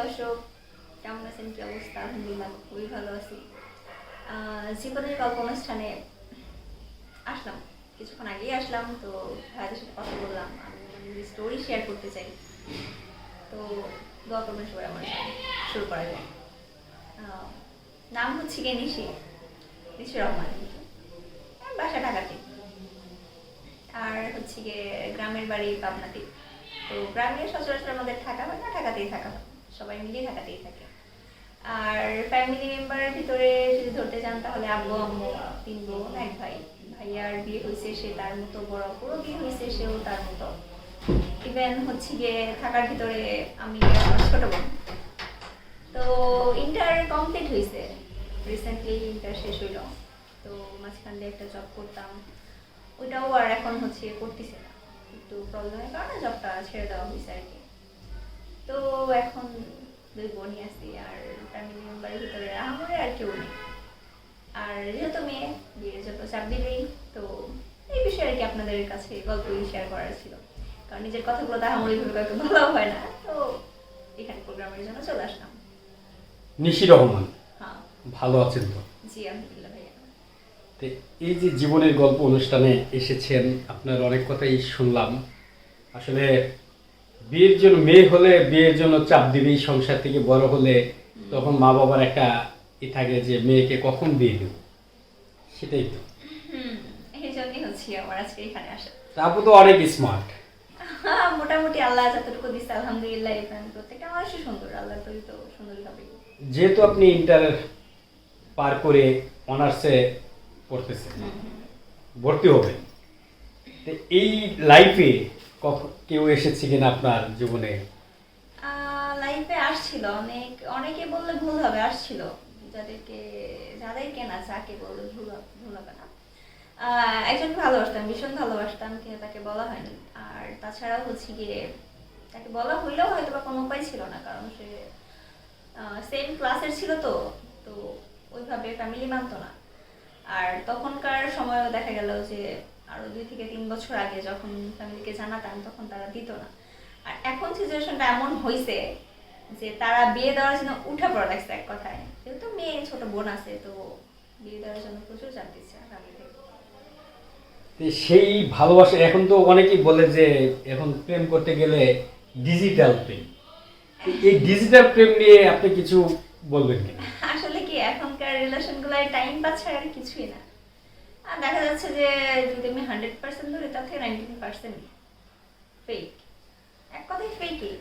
দর্শক কেমন আছেন? কি অবস্থা? আলহামদুলিল্লাহ খুবই ভালো আছি। জীবনের গল্প অনুষ্ঠানে আসলাম। কিছুক্ষণ আগেই আসলাম, তো ভাইদের সাথে কথা বললাম। আমি স্টোরি শেয়ার করতে চাই। তো দোয়া করবেন সবাই আমার শুরু করা যায় নাম হচ্ছে গিয়ে নিশি নিশি রহমান। বাসা ঢাকাতে। আর হচ্ছে গিয়ে গ্রামের বাড়ি পাবনাতে। তো গ্রামে সচরাচর আমাদের থাকা হয় না, ঢাকাতেই থাকা হয়। সবাই মিলে ঢাকাতেই থাকে। আর ফ্যামিলি মেম্বারের ভিতরে যদি ধরতে চান, তাহলে আব্বু, আম্মু, তিন বোন, এক ভাই। ভাইয়ার বিয়ে হয়েছে, সে তার মতো বড়। পুরো বিয়ে হয়েছে, সেও তার মতো। ইভেন হচ্ছে গিয়ে থাকার ভিতরে আমি ছোট বোন। তো ইন্টার কমপ্লিট হয়েছে। রিসেন্টলি ইন্টার শেষ হইল। তো মাঝখান দিয়ে একটা জব করতাম। ওইটাও আর এখন হচ্ছে করতেছে না। একটু প্রবলেমের কারণে জবটা ছেড়ে দেওয়া হয়েছে আর কি। তো এখন দুই বোনই আছি আর ফ্যামিলি মেম্বারের ভিতরে আমারে আর কেউ নেই। আর যেহেতু মেয়ে বিয়ের যত চাপ দিলেই তো এই বিষয়ে আর কি আপনাদের কাছে গল্পই শেয়ার করার ছিল। কারণ নিজের কথাগুলো তাহামরি ভুল কাউকে বলাও হয় না। তো এখানে প্রোগ্রামের জন্য চলে আসলাম। নিশি রহমান। হ্যাঁ। ভালো আছেন তো? জি আলহামদুলিল্লাহ ভাইয়া। এই যে জীবনের গল্প অনুষ্ঠানে এসেছেন আপনার অনেক কথাই শুনলাম। আসলে বিয়ের জন্য মেয়ে হলে বিয়ের জন্য চাপ দিবেই সংসার থেকে বড় হলে তখন মা বাবার একটা ই থাকে যে মেয়েকে কখন বিয়ে দেব? সেটাই তো। আপু তো অনেক স্মার্ট হ্যাঁ, মোটামুটি আল্লাহ যতটুকু দিচ্ছে আলহামদুলিল্লাহ প্রত্যেকটা মানুষই সুন্দর? আল্লাহ তৈরি তো সুন্দরই হবে। যেহেতু আপনি ইন্টার পার করে অনার্সে পড়তেছেন ভর্তি হবেন। তো এই লাইফে কেউ এসেছে কিনা আপনার জীবনে? লাইফে আসছিল অনেক অনেকে বললে ভুল হবে আসছিল। যাদেরকে যাদেরকে না যাকে বললে ভুল ভুল হবে না। আহ, একজনকে ভালোবাসতাম ভীষণ ভালোবাসতাম কিন্তু তাকে বলা হয়নি। আর তাছাড়াও হচ্ছে গিয়ে তাকে বলা হইলেও হয়তো বা কোনো উপায় ছিল না কারণ সে সেম ক্লাসের ছিল তো তো ওইভাবে ফ্যামিলি মানতো না। আর তখনকার সময়ও দেখা গেল যে আরও দুই থেকে তিন বছর আগে যখন ফ্যামিলিকে জানাতাম তখন তারা দিত না। আর এখন সিচুয়েশনটা এমন হয়েছে যে তারা বিয়ে দেওয়ার জন্য উঠে পড়া লাগছে এক কথায়। যেহেতু মেয়ে ছোট বোন আছে তো বিয়ে দেওয়ার জন্য প্রচুর চাপ দিচ্ছে ফ্যামিলি থেকে সেই ভালোবাসা এখন তো অনেকেই বলে যে এখন প্রেম করতে গেলে ডিজিটাল প্রেম। এই ডিজিটাল প্রেম নিয়ে আপনি কিছু বলবেন কিনা? আসলে কি এখনকার রিলেশন গুলাই টাইম পাচ্ছে আর কিছুই না। আর দেখা যাচ্ছে যে যদি আমি হান্ড্রেড পার্সেন্ট ধরি, তার থেকে নাইনটিন পার্সেন্ট ফেক এক কথায় ফেকই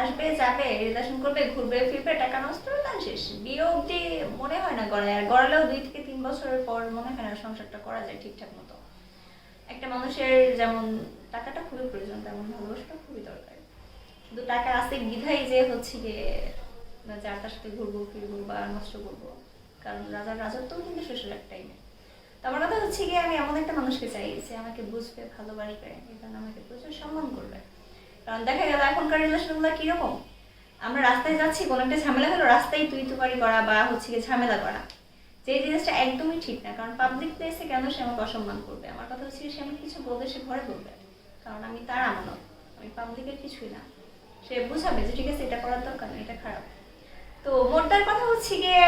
আসবে, যাবে রিলেশন করবে, ঘুরবে, ফিরবে, টাকা নষ্ট হবে তার শেষ। বিয়ে অবধি মনে হয় না গড়ায়। আর গড়ালেও দুই থেকে তিন বছরের পর মনে হয় না সংসারটা করা যায় ঠিকঠাক মতো। একটা মানুষের যেমন টাকাটা খুবই প্রয়োজন, তেমন ভালোবাসাটা খুবই দরকার। শুধু টাকা আছে বিধাই যে হচ্ছে গিয়ে যার তার সাথে ঘুরবো, ফিরবো বা নষ্ট করব। কারণ রাজার রাজত্বও কিন্তু শেষের একটাই নেই তো আমার কথা হচ্ছে গিয়ে আমি এমন একটা মানুষকে চাই যে আমাকে বুঝবে, ভালোবাসবে এবং আমাকে প্রচুর সম্মান করবে। কারণ দেখা গেল এখনকার রিলেশনগুলো কীরকম? আমরা রাস্তায় যাচ্ছি, কোনো একটা ঝামেলা হলো, রাস্তায় তুই তুকারি করা বা হচ্ছে গিয়ে ঝামেলা করা। যে জিনিসটা একদমই ঠিক না, কারণ পাবলিক প্লেসে কেন সে আমাকে অসম্মান করবে? আমার কথা হচ্ছে সে আমাকে কিছু বলবে, সে ঘরে বলবে। কারণ আমি তার আমানত, আমি পাবলিকের কিছুই না। সে বুঝাবে যে ঠিক আছে, এটা করার দরকার এটা খারাপ। তো মোটটার কথা হচ্ছে গিয়ে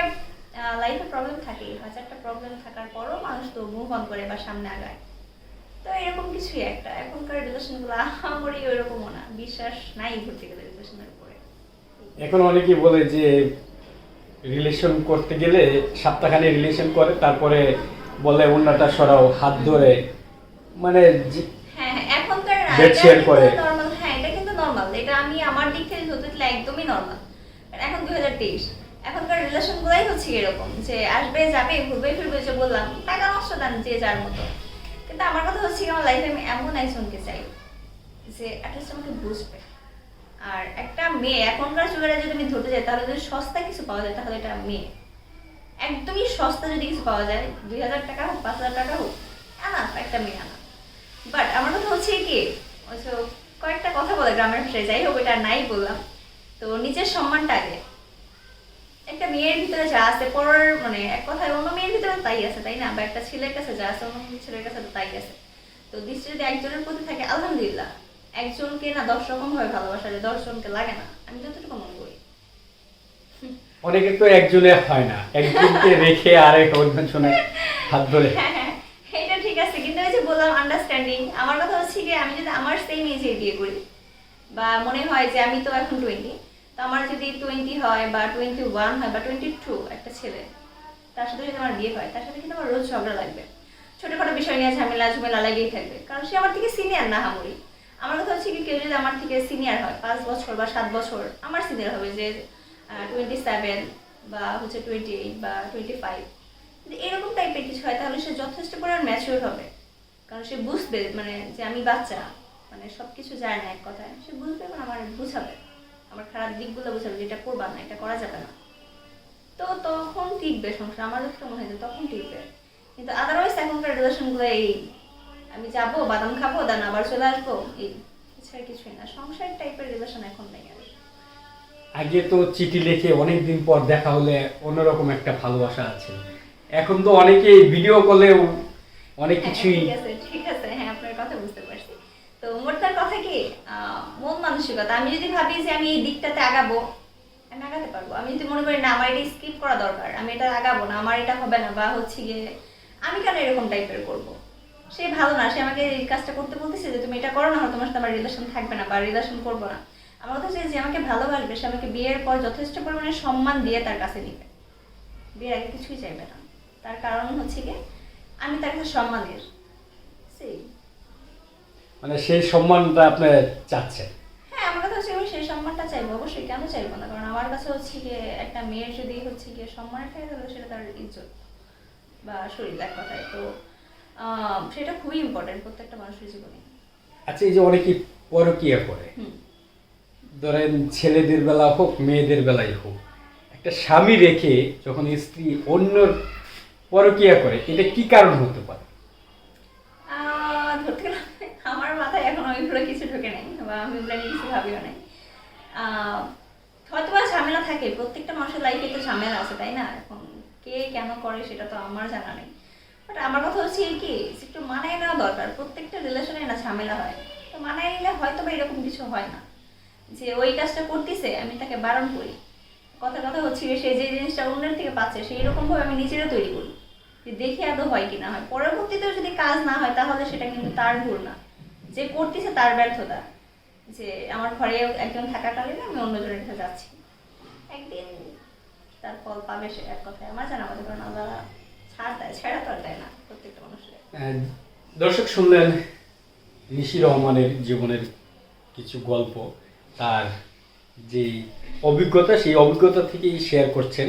লাইফে প্রবলেম থাকে। হাজারটা প্রবলেম থাকার পরও মানুষ তো মুভ অন করে বা সামনে আগায়। তো এরকম কিছুই একটা। এখনকার রিলেশনগুলো আমারই ওইরকমও না। বিশ্বাস নাই ধরতে গেলে রিলেশনের উপরে। এখন অনেকেই বলে যে রিলেশন করতে গেলে সপ্তাহখানে রিলেশন করে তারপরে বলে অন্যটা সরাও হাত ধরে। মানে হ্যাঁ এখনকার করে। নর্মাল হ্যাঁ এটা কিন্তু নর্মাল এটা আমি আমার দিক থেকে ধরতে একদমই নর্মাল এখন দুই হাজার তেইশ। এখনকার রিলেশন গুলাই হচ্ছে এরকম যে আসবে, যাবে, ঘুরবে, ফিরবে যে বললাম, টাকা নষ্ট দেন যে যার মতো। কিন্তু আমার কথা হচ্ছে আমার লাইফে আমি এমন একজনকে চাই যে অ্যাটলিস্ট আমাকে বুঝবে। আর একটা মেয়ে, এখনকার যুগের যদি আমি ধরতে যাই, তাহলে যদি সস্তা কিছু পাওয়া যায়, তাহলে এটা মেয়ে। একদমই সস্তা যদি কিছু পাওয়া যায়, দুই হাজার টাকা হোক, পাঁচ হাজার টাকা হোক, আনা, একটা মেয়ে আনা। বাট আমার কথা হচ্ছে কি কয়েকটা কথা বলে গ্রামের ভাষায়, যাই হোক, এটা নাই বললাম। তো নিজের সম্মানটা আগে একটা মেয়ের ভিতরে যা আছে পরের মানে এক কথায় অন্য মেয়ের ভিতরে তাই আছে তাই না? বা একটা ছেলের কাছে যা আছে অন্য ছেলের কাছে তো তাই আছে। তো দৃষ্টি যদি একজনের প্রতি থাকে আলহামদুলিল্লাহ একজনকে না দশ রকম ভাবে ভালোবাসা যায় দশ জনকে লাগে না। আমি যতটুকু মনে করি। অনেকে তো একজনে হয় না একজনকে রেখে আরেক অন্যজনে হাত ধরে। হ্যাঁ হ্যাঁ এটা ঠিক আছে কিন্তু ওই যে বললাম আন্ডারস্ট্যান্ডিং আমার কথা হচ্ছে কি আমি যদি আমার সেম এজে বিয়ে করি বা মনে হয় যে আমি তো এখন টোয়েন্টি আমার যদি টোয়েন্টি হয় বা টোয়েন্টি ওয়ান হয় বা টোয়েন্টি টু একটা ছেলে, তার সাথে যদি আমার বিয়ে হয়, তার সাথে কিন্তু আমার রোজ ঝগড়া লাগবে। ছোটখাটো বিষয় নিয়ে ঝামেলা ঝামেলা লাগেই থাকবে। কারণ সে আমার থেকে সিনিয়র না হামুরি আমার কথা হচ্ছে কি, কেউ যদি আমার থেকে সিনিয়র হয়, পাঁচ বছর বা সাত বছর, আমার সিনিয়র হবে যে টোয়েন্টি সেভেন বা হচ্ছে টোয়েন্টি এইট বা টোয়েন্টি ফাইভ যদি এরকম টাইপের কিছু হয়, তাহলে সে যথেষ্ট পরিমাণ ম্যাচিওর হবে। কারণ সে বুঝবে মানে যে আমি বাচ্চা মানে সব কিছু যায় না এক কথায়। সে বুঝবে এবং আমার বুঝাবে। আমার খারাপ দিকগুলো বুঝাবে যে এটা করবা না এটা করা যাবে না। তো তখন টিকবে সংসার আমার যতটা মনে হয় যে তখন টিকবে। কিন্তু আদারওয়াইজ এখনকার রিলেশনগুলো এই আমি যাব বাদাম খাব দেন আবার চলে আসব এই এছাড়া কিছুই না। সংসার টাইপের রিলেশন এখন নেই আর। আগে তো চিঠি লিখে অনেকদিন পর দেখা হলে অন্যরকম একটা ভালোবাসা আছে। এখন তো অনেকে ভিডিও কলেও অনেক হ্যাঁ, কিছুই ঠিক আছে ঠিক আছে হ্যাঁ আপনার কথা বুঝতে পারছি। তো মোট তার কথা কি? মন মানসিকতা। আমি যদি ভাবি যে আমি এই দিকটাতে আগাবো, আমি আগাতে পারব। আমি যদি মনে করি, না, আমার এটা স্কিপ করা দরকার, আমি এটা আগাবো না, আমার এটা হবে না, বা হচ্ছে গিয়ে আমি কেন এরকম টাইপের করব? সে ভালো না, সে আমাকে এই কাজটা করতে বলতেছে যে, তুমি এটা করো না, তোমার সাথে আমার রিলেশন থাকবে না, বা রিলেশন করব না। আমার কথা হচ্ছে যে, আমাকে ভালোবাসবে, সে আমাকে বিয়ের পর যথেষ্ট পরিমাণে সম্মান দিয়ে তার কাছে নিবে। বিয়ের আগে কিছুই চাইবে না। তার কারণ হচ্ছে কি আমি তার কাছে সম্মানের সেই মানে সেই সম্মানটা আপনি চাচ্ছেন? হ্যাঁ আমার কথা হচ্ছে সেই সম্মানটা চাইব অবশ্যই কেন চাইব না? কারণ আমার কাছে হচ্ছে গিয়ে একটা মেয়ের যদি হচ্ছে গিয়ে সম্মান থাকে তাহলে সেটা তার ইজ্জত বা শরীর এক কথায়। তো সেটা খুবই ইম্পর্টেন্ট প্রত্যেকটা মানুষের জীবনে। আচ্ছা এই যে অনেকে পরকিয়া করে। ধরেন ছেলেদের বেলা হোক মেয়েদের বেলাই হোক একটা স্বামী রেখে যখন স্ত্রী অন্য পরকিয়া করে এটা কি কারণ হতে পারে আহ, ধরতে গেলে আমার মাথায় এখন ওইগুলো কিছু ঢোকে নাই বা আমি ওগুলো নিয়ে কিছু ভাবিও নাই। হয়তো বা ঝামেলা থাকে, প্রত্যেকটা মানুষের লাইফে তো ঝামেলা আছে, তাই না? এখন কে কেন করে সেটা তো আমার জানা নেই। বাট আমার কথা হচ্ছে কি একটু মানায় নেওয়া দরকার, প্রত্যেকটা রিলেশনে না ঝামেলা হয়। তো মানায় নিলে হয়তো বা এরকম কিছু হয় না। যে ওই কাজটা করতেছে, আমি তাকে বারণ করি। কথা কথা হচ্ছে সে যে জিনিসটা অন্যের থেকে পাচ্ছে, সেই রকম ভাবে আমি নিজেরও তৈরি করি। যে দেখে আদৌ হয় কি না হয়। পরবর্তীতেও যদি কাজ না হয়, তাহলে সেটা কিন্তু তার ভুল না। যে করতেছে তার ব্যর্থতা। যে আমার ঘরে একজন থাকাকালীন আমি অন্যজনের কাছে যাচ্ছি। একদিন তার ফল পাবে সে এক কথায়। আমার জানা আমাদের কারণ আল্লাহ ছাড় দেয়, ছেড়া তো দেয় না প্রত্যেকটা মানুষের। দর্শক শুনলেন ঋষি রহমানের জীবনের কিছু গল্প। তার যে অভিজ্ঞতা, সেই অভিজ্ঞতা থেকেই শেয়ার করছেন।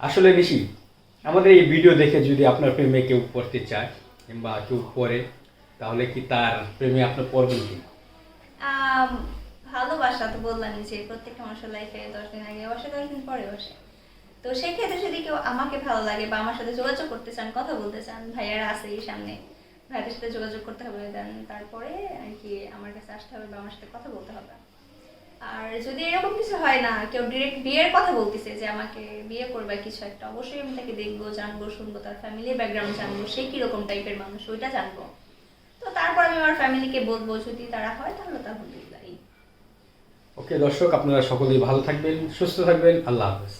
আসলে নিশি আমাদের এই ভিডিও দেখে যদি আপনার প্রেমে কেউ পড়তে চায় কিংবা কেউ পড়ে তাহলে কি তার প্রেমে আপনি পড়বেন কি? ভালোবাসা তো বললাম যে প্রত্যেকটা মানুষের লাইফে দশ দিন আগে বসে, দশ দিন পরে বসে। তো সেই ক্ষেত্রে যদি কেউ আমাকে ভালো লাগে বা আমার সাথে যোগাযোগ করতে চান, কথা বলতে চান, ভাইয়ারা আছে এই সামনে ভাইয়াদের সাথে যোগাযোগ করতে হবে, দেন তারপরে আর কি আমার কাছে আসতে হবে বা আমার সাথে কথা বলতে হবে। আর যদি এরকম কিছু হয় না, কেউ ডিরেক্ট বিয়ের কথা বলতেছে যে আমাকে বিয়ে করবে কিছু একটা, অবশ্যই আমি তাকে দেখব, জানব, শুনব, তার ফ্যামিলির ব্যাকগ্রাউন্ড জানব, সে কীরকম টাইপের মানুষ, ওইটা জানব। তো তারপর আমি আমার ফ্যামিলিকে বলব, যদি তারা হয় তাহলে তাহলে ওকে, দর্শক, আপনারা সকলেই ভালো থাকবেন, সুস্থ থাকবেন, আল্লাহ হাফেজ।